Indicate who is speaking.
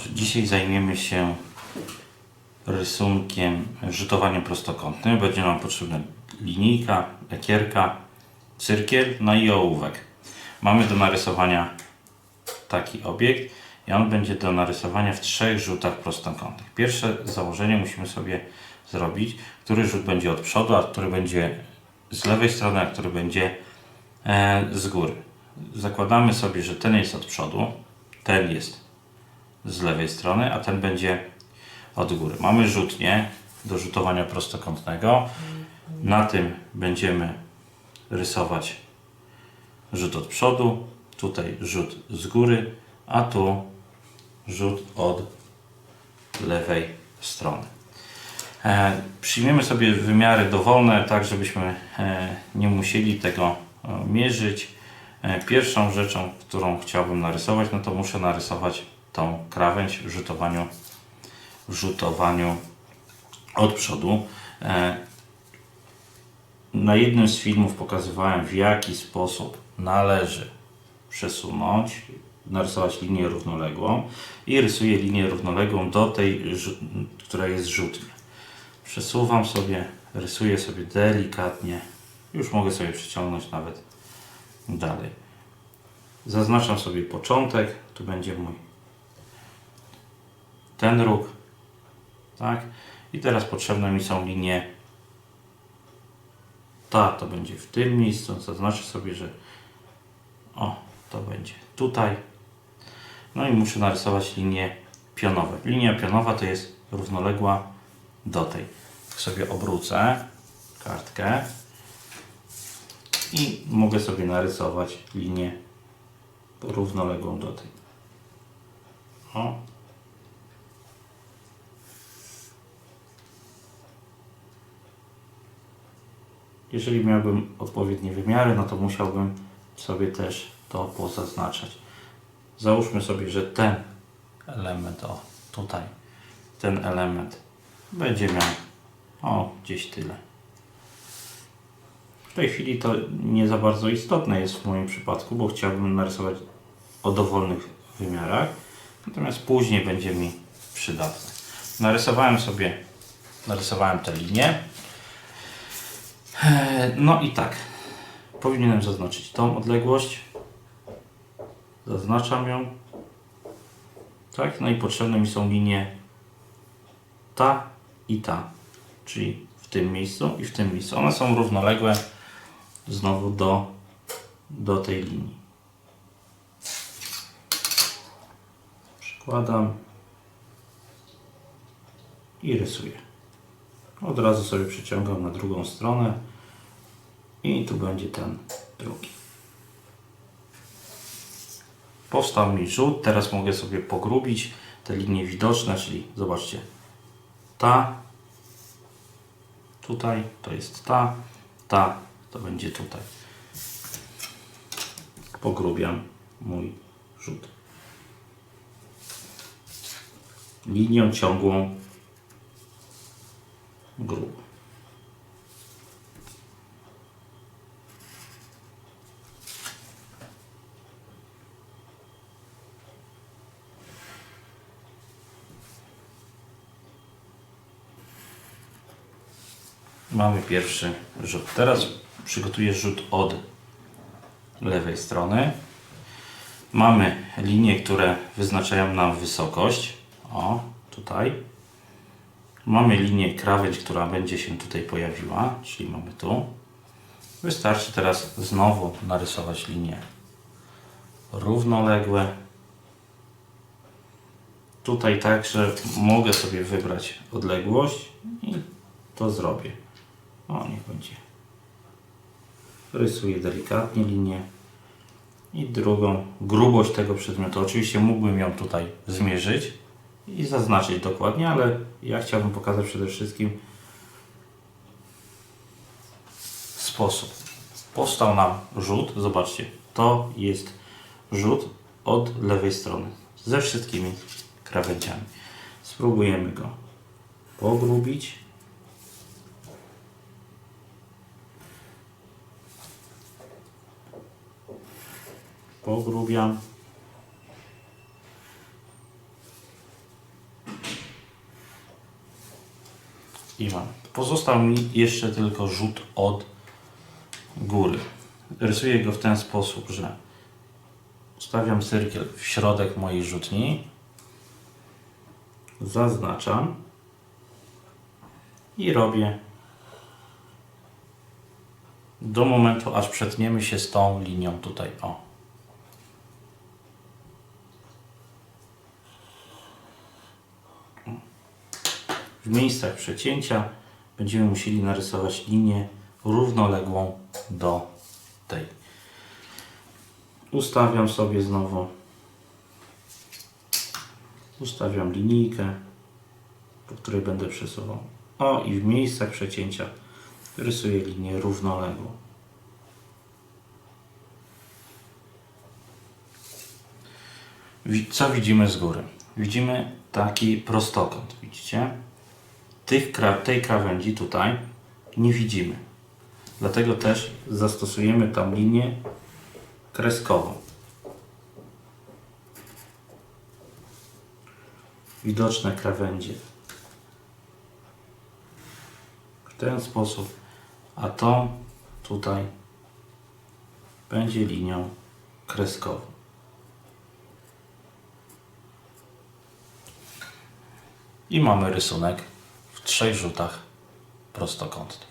Speaker 1: Dobrze, dzisiaj zajmiemy się rysunkiem, rzutowaniem prostokątnym. Będzie nam potrzebna linijka, lakierka, cyrkiel, no i ołówek. Mamy do narysowania taki obiekt i on będzie do narysowania w trzech rzutach prostokątnych. Pierwsze założenie musimy sobie zrobić, który rzut będzie od przodu, a który będzie z lewej strony, a który będzie e, z góry. Zakładamy sobie, że ten jest od przodu, ten jest z lewej strony, a ten będzie od góry. Mamy rzutnię do rzutowania prostokątnego. Na tym będziemy rysować rzut od przodu, tutaj rzut z góry, a tu rzut od lewej strony. E, przyjmiemy sobie wymiary dowolne, tak żebyśmy e, nie musieli tego e, mierzyć. E, pierwszą rzeczą, którą chciałbym narysować, no to muszę narysować tą krawędź w rzutowaniu, w rzutowaniu od przodu. E, na jednym z filmów pokazywałem w jaki sposób należy przesunąć, narysować linię równoległą i rysuję linię równoległą do tej, która jest rzutnia. Przesuwam sobie, rysuję sobie delikatnie. Już mogę sobie przeciągnąć nawet dalej. Zaznaczam sobie początek. Tu będzie mój ten róg. Tak? I teraz potrzebne mi są linie. Ta to będzie w tym miejscu. Zaznaczę sobie, że o, to będzie tutaj. No i muszę narysować linię pionowe. Linia pionowa to jest równoległa do tej. Tak sobie obrócę kartkę i mogę sobie narysować linię równoległą do tej. O. Jeżeli miałbym odpowiednie wymiary, no to musiałbym sobie też to pozaznaczać. Załóżmy sobie, że ten element, o tutaj, ten element będzie miał o gdzieś tyle. W tej chwili to nie za bardzo istotne jest w moim przypadku, bo chciałbym narysować o dowolnych wymiarach, natomiast później będzie mi przydatne. Narysowałem sobie, narysowałem tę linię. Eee, No i tak, powinienem zaznaczyć tą odległość. Zaznaczam ją. Tak, no i potrzebne mi są linie ta i ta, czyli w tym miejscu i w tym miejscu. One są równoległe znowu do, do tej linii. Przykładam i rysuję. Od razu sobie przeciągam na drugą stronę i tu będzie ten drugi. Powstał mi rzut, teraz mogę sobie pogrubić te linie widoczne, czyli zobaczcie, ta, tutaj to jest ta, ta to będzie tutaj. Pogrubiam mój rzut. Linią ciągłą grubo. Mamy pierwszy rzut. Teraz przygotuję rzut od lewej strony. Mamy linie, które wyznaczają nam wysokość. O, tutaj. Mamy linię krawędź, która będzie się tutaj pojawiła, czyli mamy tu. Wystarczy teraz znowu narysować linie równoległe. Tutaj także mogę sobie wybrać odległość i to zrobię. O, niech będzie. Rysuję delikatnie linię i drugą grubość tego przedmiotu. Oczywiście mógłbym ją tutaj zmierzyć i zaznaczyć dokładnie, ale ja chciałbym pokazać przede wszystkim sposób. Powstał nam rzut, zobaczcie, to jest rzut od lewej strony ze wszystkimi krawędziami. Spróbujemy go pogrubić. Pogrubiam. I mam. Pozostał mi jeszcze tylko rzut od góry. Rysuję go w ten sposób, że stawiam cyrkiel w środek mojej rzutni, zaznaczam i robię do momentu, aż przetniemy się z tą linią tutaj. O. W miejscach przecięcia będziemy musieli narysować linię równoległą do tej. Ustawiam sobie znowu. Ustawiam linijkę, po której będę przesuwał. O i w miejscach przecięcia rysuję linię równoległą. Co widzimy z góry? Widzimy taki prostokąt, widzicie? Tych tej krawędzi tutaj nie widzimy. Dlatego też zastosujemy tam linię kreskową. Widoczne krawędzie w ten sposób, a to tutaj będzie linią kreskową. I mamy rysunek trzech rzutach prostokątny.